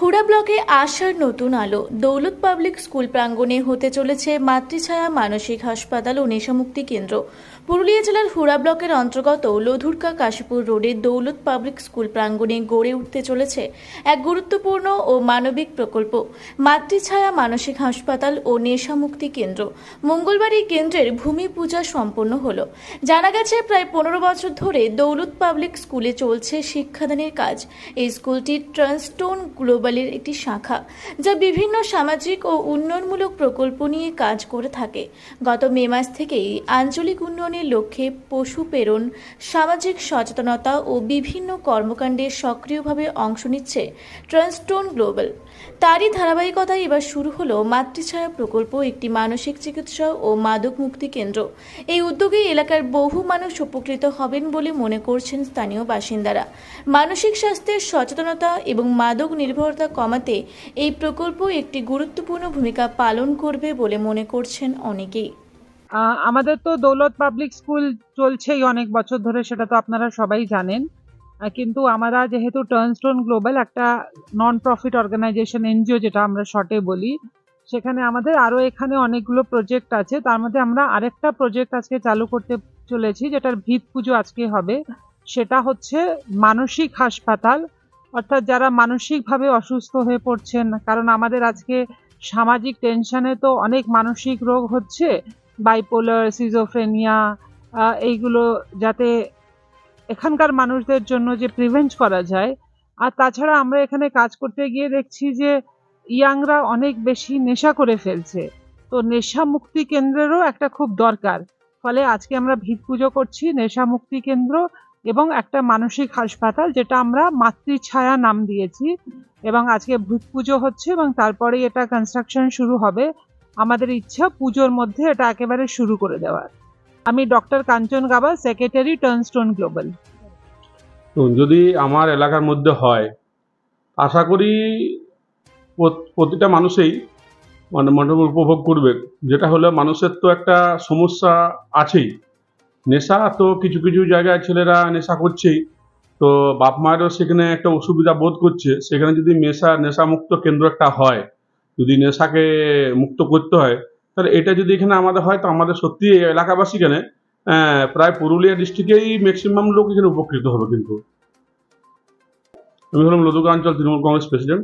হুড়া ব্লকে আশার নতুন আলো। দৌলত পাবলিক স্কুল প্রাঙ্গণে হতে চলেছে মাতৃছায়া মানসিক হাসপাতাল ও নেশামুক্তি কেন্দ্র। পুরুলিয়া জেলার হুড়া ব্লকের অন্তর্গত লধুরকা কাশীপুর রোডে দৌলত পাবলিক স্কুল প্রাঙ্গণে গড়ে উঠতে চলেছে এক গুরুত্বপূর্ণ ও মানবিক প্রকল্প, মাতৃছায়া মানসিক হাসপাতাল ও নেশামুক্তি কেন্দ্র। মঙ্গলবার এই কেন্দ্রের ভূমি পূজা সম্পন্ন হলো। জানা গেছে, প্রায় পনেরো বছর ধরে দৌলত পাবলিক স্কুলে চলছে শিক্ষাদানের কাজ। এই স্কুলটি ট্রান্সটোন গ্লোবালের একটি শাখা, যা বিভিন্ন সামাজিক ও উন্নয়নমূলক প্রকল্প নিয়ে কাজ করে থাকে। গত মে মাস থেকেই আঞ্চলিক উন্নয়নের লক্ষ্যে পশু প্রেরণ, সামাজিক সচেতনতা ও বিভিন্ন কর্মকাণ্ডে সক্রিয়ভাবে অংশ নিচ্ছে ট্রান্সটোন গ্লোবাল তারই ধারাবাহিকতায় এবার শুরু হলো মাতৃছায়া প্রকল্প, একটি মানসিক চিকিৎসা ও মাদক মুক্তি কেন্দ্র। এই উদ্যোগে এলাকার বহু মানুষ উপকৃত হবেন বলে মনে করছেন স্থানীয় বাসিন্দারা। মানসিক স্বাস্থ্যের সচেতনতা এবং মাদক নির্ভরতা কমাতে এই প্রকল্প একটি গুরুত্বপূর্ণ ভূমিকা পালন করবে বলে মনে করছেন অনেকেই। আমাদের তো দৌলত পাবলিক স্কুল চলছেই অনেক বছর ধরে, সেটা তো আপনারা সবাই জানেন। কিন্তু আমরা যেহেতু টার্নস্টোন গ্লোবাল একটা নন প্রফিট অর্গানাইজেশন এনজিও যেটা আমরা শর্টে বলি, সেখানে আমাদের আরও এখানে অনেকগুলো প্রজেক্ট আছে। তার মধ্যে আমরা আরেকটা প্রজেক্ট আজকে চালু করতে চলেছি, যেটার ভিত পুজো আজকে হবে। সেটা হচ্ছে মানসিক হাসপাতাল। অর্থাৎ যারা মানসিকভাবে অসুস্থ হয়ে পড়ছেন, কারণ আমাদের আজকে সামাজিক টেনশনে তো অনেক মানসিক রোগ হচ্ছে বাইপোলার সিজোফ্রেনিয়া এইগুলো যাতে এখানকার মানুষদের জন্য যে প্রিভেন্ট করা যায়। আর তাছাড়া আমরা এখানে কাজ করতে গিয়ে দেখছি যে ইয়াংরা অনেক বেশি নেশা করে ফেলছে। তো নেশা মুক্তি কেন্দ্রেরও একটা খুব দরকার। ফলে আজকে আমরা ভিত পুজো করছি, নেশা মুক্তি কেন্দ্র এবং একটা মানসিক হাসপাতাল যেটা আমরা মাতৃছায়া নাম দিয়েছি এবং আজকে ভূত পুজো হচ্ছে এবং তারপরেই এটা কনস্ট্রাকশন শুরু হবে। আমাদের ইচ্ছা পুজোর মধ্যে এটা একেবারে শুরু করে দেওয়ার। আমি doctor Kanchan Gaba secretary Turnstone global যদি আমার এলাকার মধ্যে হয়, আশা করি প্রতিটা মানুষেই মানে মোটামুটি উপভোগ করবে। যেটা হলো মানুষের তো একটা সমস্যা আছেই। নেশা তো কিছু কিছু জায়গায় ছেলেরা নেশা করছেই। তো বাপ মায়েরও সেখানে একটা অসুবিধা বোধ করছে। সেখানে যদি নেশা, নেশামুক্ত কেন্দ্র একটা হয়, যদি নেশাকে মুক্ত করতে হয়, তাহলে এটা যদি এখানে আমাদের হয়, তো আমাদের সত্যি এলাকাবাসী এখানে প্রায় পুরুলিয়া ডিস্ট্রিক্টেই ম্যাক্সিমাম লোক এখানে উপকৃত হবে কিন্তু। আমি হলাম লদুকাঞ্চল তৃণমূল কংগ্রেস প্রেসিডেন্ট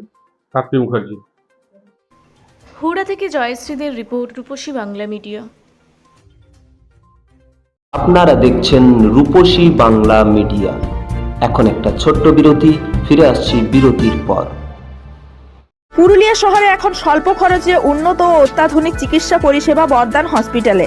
কার্তিক মুখার্জি। হুড়া থেকে জয়শ্রীদের রিপোর্ট রূপসী বাংলা মিডিয়া। আপনারা দেখছেন রূপসী বাংলা মিডিয়া। এখন একটা ছোট্ট বিরতি, ফিরে আসছি বিরতির পর। পুরুলিয়া শহরে এখন স্বল্প খরচে উন্নত ও অত্যাধুনিক চিকিৎসা পরিষেবা বর্দান হসপিটালে।